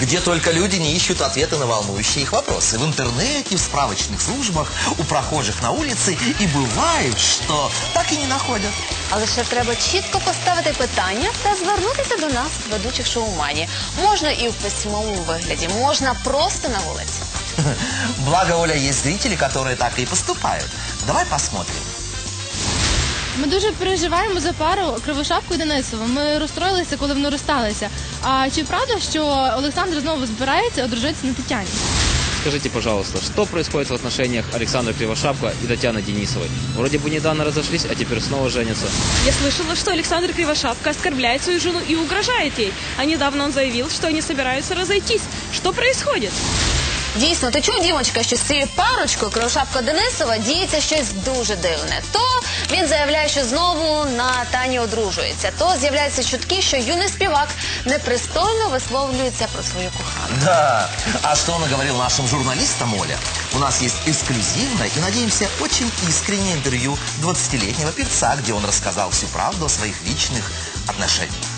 где только люди не ищут ответы на волнующие их вопросы. В интернете, в справочных службах, у прохожих на улице. И бывает, что так и не находят. Але ще треба чітко поставити питання та звернутися до нас, ведучих шоумані. Можна і в письмовому вигляді, можна просто на вулиці. Благо, Оля, есть зрители, которые так и поступают. Давай посмотрим. Ми дуже переживаємо за пару Кривошапку і Денисова. Ми розстроїлися, коли вони розсталися. А чи правда, що Олександр знову збирається одружитися на Тетяні? Скажите, пожалуйста, что происходит в отношениях Александра Кривошапка и Татьяны Денисовой? Вроде бы недавно разошлись, а теперь снова женятся. Я слышала, что Александр Кривошапка оскорбляет свою жену и угрожает ей. А недавно он заявил, что они собираются разойтись. Что происходит? Дійсно, ти чув, Дімочка, що з цією парочкою Кривошапка Денисова діється щось дуже дивне. То він заявляє, що знову на Тані одружується, то з'являються чутки, що юний співак непристойно висловлюється про свою кохану. Да. А что он говорил нашим журналистам, Оля? У нас есть эксклюзивное и, надеемся, очень искреннее интервью 20-летнего певца, где он рассказал всю правду о своих личных отношениях.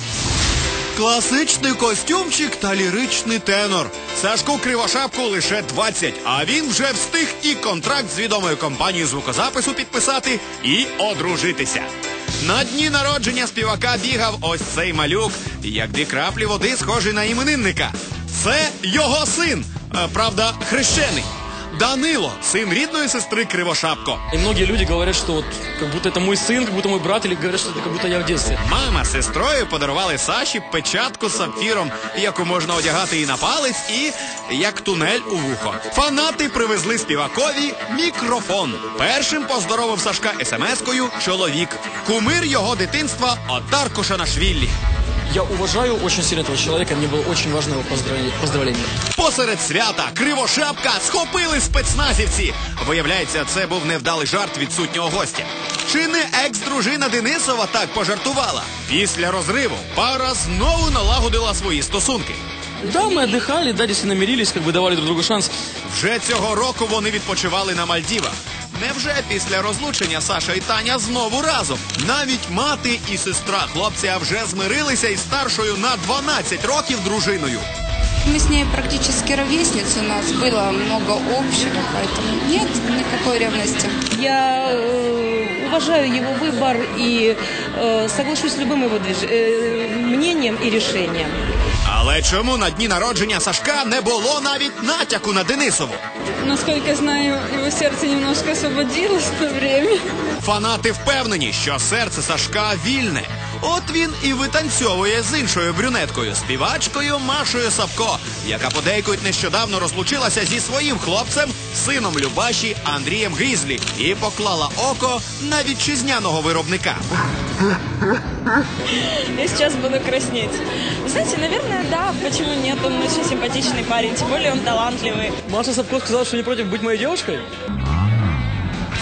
Класичний костюмчик та ліричний тенор. Сашку Кривошапку лише 20, а він вже встиг і контракт з відомою компанією звукозапису підписати, і одружитися. На дні народження співака бігав ось цей малюк, як дві краплі води, схожий на іменинника. Це його син, е, правда, хрещений. Данило, син рідної сестри Кривошапко. И многие люди говорят, что вот как будто это мой сын, как будто мой брат, или говорят, что это как будто я в детстве. Мама з сестрою подарували Саші печатку з сапфіром, яку можна одягати і на палець, і як тунель у вухо. Фанати привезли співакові мікрофон. Першим поздоровив Сашка смс-кою чоловік. Кумир його дитинства Отар Кошанашвілі. Я уважаю очень сильно этого человека, мне было очень важно его поздравление. поздравление. Посеред свята кривошапка схопили спецназівці. Виявляється, це був невдалий жарт відсутнього гостя. Чи не екс-дружина Денисова так пожартувала? Після розриву пара знову налагодила свої стосунки. Да, мы отдыхали, да, действительно мирились, как бы давали друг другу шанс. Вже цього року вони відпочивали на Мальдівах. Невже після розлучення Саша і Таня знову разом? Навіть мати і сестра хлопця вже змирилися із старшою на 12 років дружиною. Мы с ней практически ровесницы, у нас было много общего, поэтому нет никакой ревности. Я э, уважаю его выбор и э, соглашусь с любым его движ- э, мнением и решением. Але чому на дні народження Сашка не було навіть натяку на Денисову? Наскільки знаю, його серце немножко освободилось в то время. Фанати впевнені, що серце Сашка вільне. От він і витанцьовує з іншою брюнеткою, співачкою Машою Савко, яка подейкують нещодавно розлучилася зі своїм хлопцем, сином Любаші Андрієм Грізлі, і поклала око на вітчизняного виробника. Я сейчас буду краснеть. Знаете, наверное, да, почему нет, он очень симпатичный парень, тем более он талантливый. Маша Сапко сказала, что не против быть моей девушкой.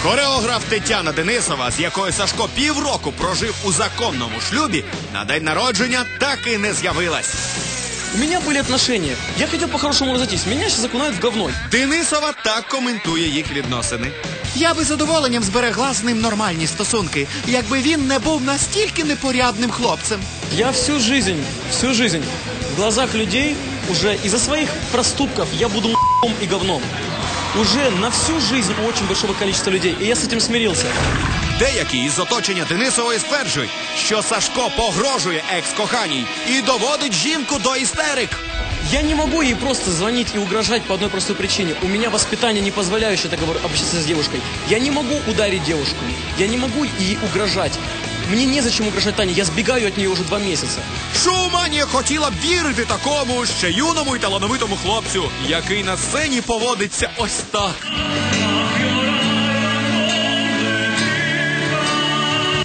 Хореограф Тетяна Денисова, з якою Сашко півроку прожив у законному шлюбі, на день народження так і не з'явилась. У меня были отношения. Я хотел по-хорошему разойтись. Меня сейчас окунают в говно. Денисова так коментує їх відносини. Я би з задоволенням зберегла з ним нормальні стосунки, якби він не був настільки непорядним хлопцем. Я всю жизнь, всю жизнь в глазах людей уже из-за своих проступков я буду м***ом и говном. Уже на всю жизнь у очень большого количества людей. И я с этим смирился. Деякі із оточення Денисової стверджують, що Сашко погрожує екс-коханій і доводить жінку до істерик. Я не могу ей просто звонить и угрожать по одной простой причине. У меня воспитание не позволяющее так говор- общаться с девушкой. Я не могу ударить девушку. Я не могу ей угрожать. Мне незачем угрожать Тане. Я сбегаю от нее уже два месяца. Шуманія хотіла б вірити такому ще юному і талановитому хлопцю, який на сцені поводиться ось так.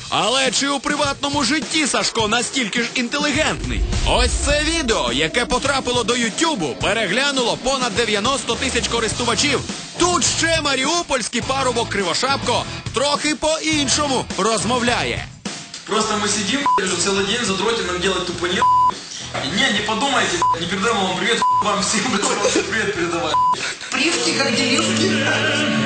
Але чи у приватному житті Сашко настільки ж інтелігентний? Ось це відео, яке потрапило до Ютубу, переглянуло понад 90 тисяч користувачів. Тут ще маріупольський парубок Кривошапко трохи по-іншому розмовляє. Просто мы сидим, уже целый день задротим нам делать тупо не Не, не подумайте, не передаем вам привет, вам всем привет передавать. Привки как деливки.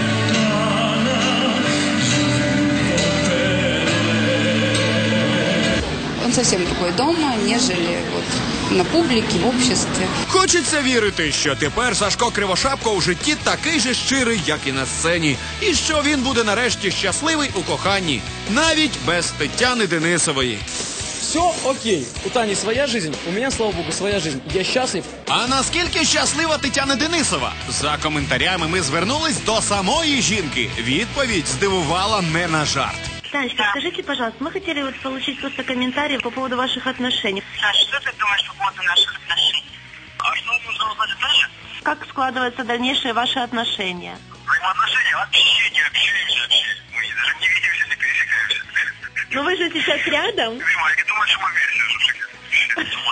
он совсем другой дома, нежели вот на публике, в обществе. Хочеться вірити, що тепер Сашко Кривошапко у житті такий же щирий, як і на сцені, і що він буде нарешті щасливий у коханні, навіть без Тетяни Денисової. Все окей. У Тани своя жизнь, у меня, слава богу, своя жизнь. Я счастлив. А наскільки щаслива Тетяна Денисова? За коментарями ми звернулись до самої жінки. Відповідь здивувала не на жарт. Танечка, скажите, пожалуйста, мы хотели вот получить просто комментарий по поводу ваших отношений. Саш, что ты думаешь по поводу наших отношений? А что нужно узнать дальше? Как складываются дальнейшие ваши отношения? Взаимоотношения вообще не общаемся вообще. Мы даже не видимся, Não vou justificar criadão.